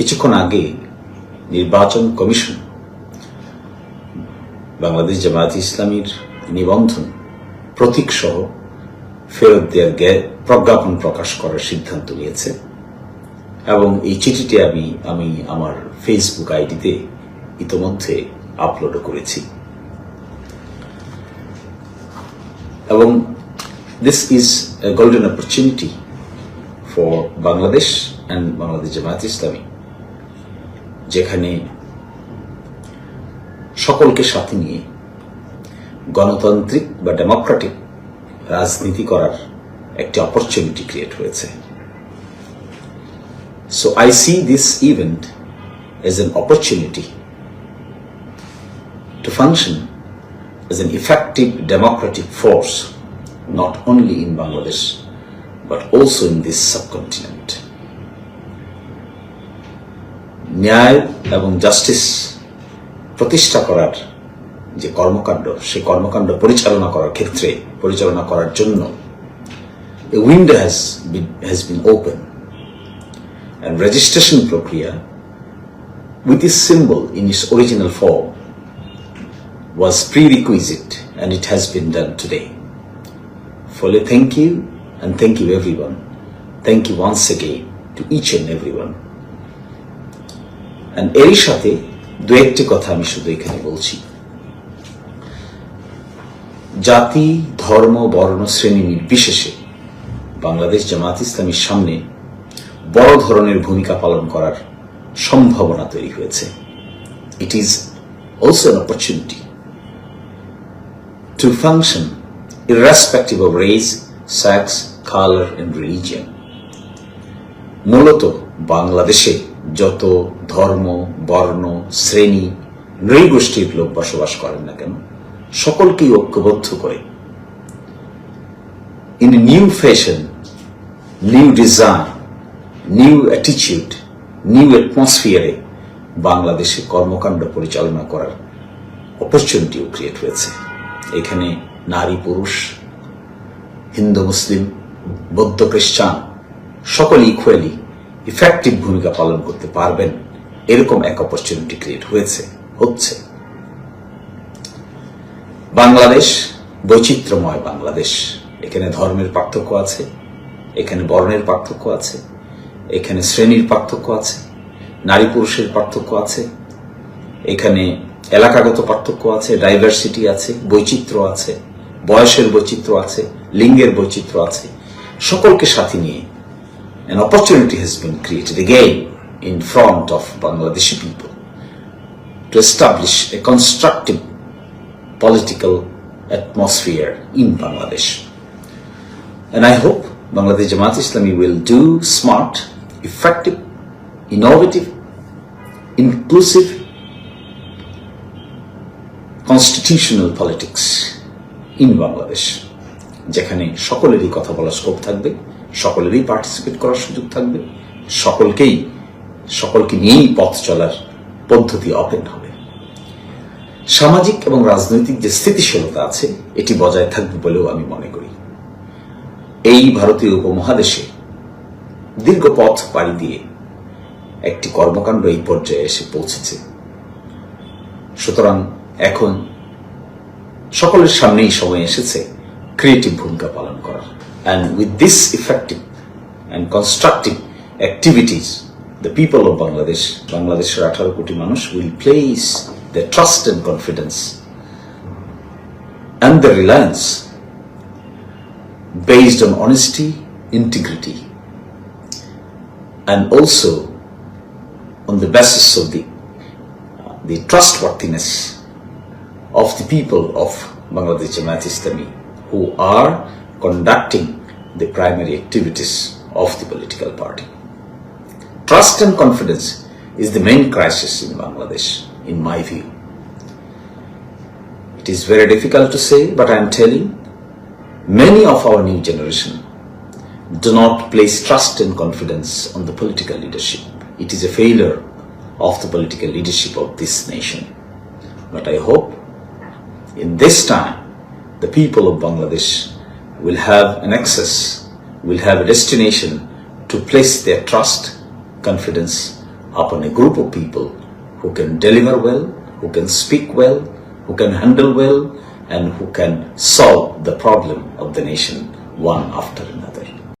কিছুক্ষণ আগে নির্বাচন কমিশন, বাংলাদেশ জামায়াত ইসলামীর নিবন্ধন প্রতীক সহ ফেরত দেওয়ার জ্ঞা- প্রজ্ঞাপন প্রকাশ করার সিদ্ধান্ত নিয়েছে। এবং এই চিঠিটি আমি আমি আমার ফেসবুক আইডিতে ইতোমধ্যে আপলোডও করেছি। এবং this is a golden opportunity for Bangladesh and Bangladesh Jamaat Islami. যেখানে সকলকে সাথে নিয়ে গণতান্ত্রিক বা ডেমোক্রেটিক রাজনীতি করার একটি অপরচুনিটি ক্রিয়েট হয়েছে। So I see this event as an opportunity to function as an effective democratic force not only in Bangladesh but also in this subcontinent ন্যায় এবং জাস্টিস প্রতিষ্ঠা করার যে কর্মকাণ্ড সেই কর্মকাণ্ড পরিচালনা করার ক্ষেত্রে পরিচালনা করার জন্য a window has been, has been open and registration প্রক্রিয়া with this symbol in its original form was prerequisite and it has been done today. Fully thank you and thank you everyone. Thank you once again to each and everyone. এরই সাথে দু একটি কথা আমি শুধু এখানে বলছি জাতি ধর্ম বর্ণ শ্রেণি নির্বিশেষে বাংলাদেশ জামাত ইসলামীর সামনে বড় ধরনের ভূমিকা পালন করার সম্ভাবনা তৈরি হয়েছে it is also an opportunity to function irrespective of race, sex, color and religion. মূলত বাংলাদেশে যত ধর্ম, বর্ণ, শ্রেণি, নৃগোষ্ঠীর লোক বসবাস করেন না কেন, সকলকেই ঐক্যবদ্ধ করে in new fashion new design new অ্যাটিচিউড new অ্যাটমসফিয়ারে বাংলাদেশে কর্মকাণ্ড পরিচালনা করার অপরচুনিটিও ক্রিয়েট হয়েছে। এখানে নারী, পুরুষ, হিন্দু, মুসলিম, বৌদ্ধ, খ্রিস্টান সকলে ইকুয়ালি ইফেক্টিভ ভূমিকা পালন করতে পারবেন। এরকম এক অপরচুনিটি ক্রিয়েট হয়েছে, হচ্ছে। বাংলাদেশ, বৈচিত্র্যময় বাংলাদেশ। এখানে ধর্মের পার্থক্য আছে, এখানে বর্ণের পার্থক্য আছে, এখানে শ্রেণির পার্থক্য আছে, নারী পুরুষের পার্থক্য আছে, এখানে এলাকাগত পার্থক্য আছে ডাইভার্সিটি আছে, বৈচিত্র্য আছে, বয়সের বৈচিত্র্য আছে, লিঙ্গের বৈচিত্র্য আছে। সকলকে সাথে নিয়ে an opportunity has been created again in front of Bangladeshi people to establish a constructive political atmosphere in Bangladesh. And I hope Bangladesh Jamaat Islami will do smart, effective, innovative, inclusive, constitutional politics in Bangladesh. যেখানে সকলেরই কথা বলার scope থাকবে, সকলেরই participate করার সুযোগ থাকবে, সকলকেই, সকলকে নিয়েই পথ চলার পদ্ধতি ওপেন হবে। সামাজিক এবং রাজনৈতিক যে স্থিতিশীলতা আছে, এটি বজায় থাকবে বলেও আমি মনে করি। এই ভারতীয় উপমহাদেশে দীর্ঘ পথ পাড়ি দিয়ে একটি কর্মকাণ্ড এই পর্যায়ে এসে পৌঁছেছে। সুতরাং এখন সকলের সামনেই সময় এসেছে ক্রিয়েটিভ ভূমিকা পালন করার and with this effective and constructive activities the people of Bangladesh বাংলাদেশের আঠারো কোটি মানুষ will place the trust and confidence and the reliance based on honesty, integrity, and also on the basis of the, the trustworthiness of the people of Bangladesh Jamaat Islami who are conducting the primary activities of the political party. Trust and confidence is the main crisis in Bangladesh, in my view. It is very difficult to say, but I am telling many of our new generation do not place trust and confidence on the political leadership. It is a failure of the political leadership of this nation. But I hope in this time the people of Bangladesh will have an access, will have a destination to place their trust, confidence upon a group of people who can deliver well, who can speak well, who can handle well, and who can solve the problem of the nation one after another.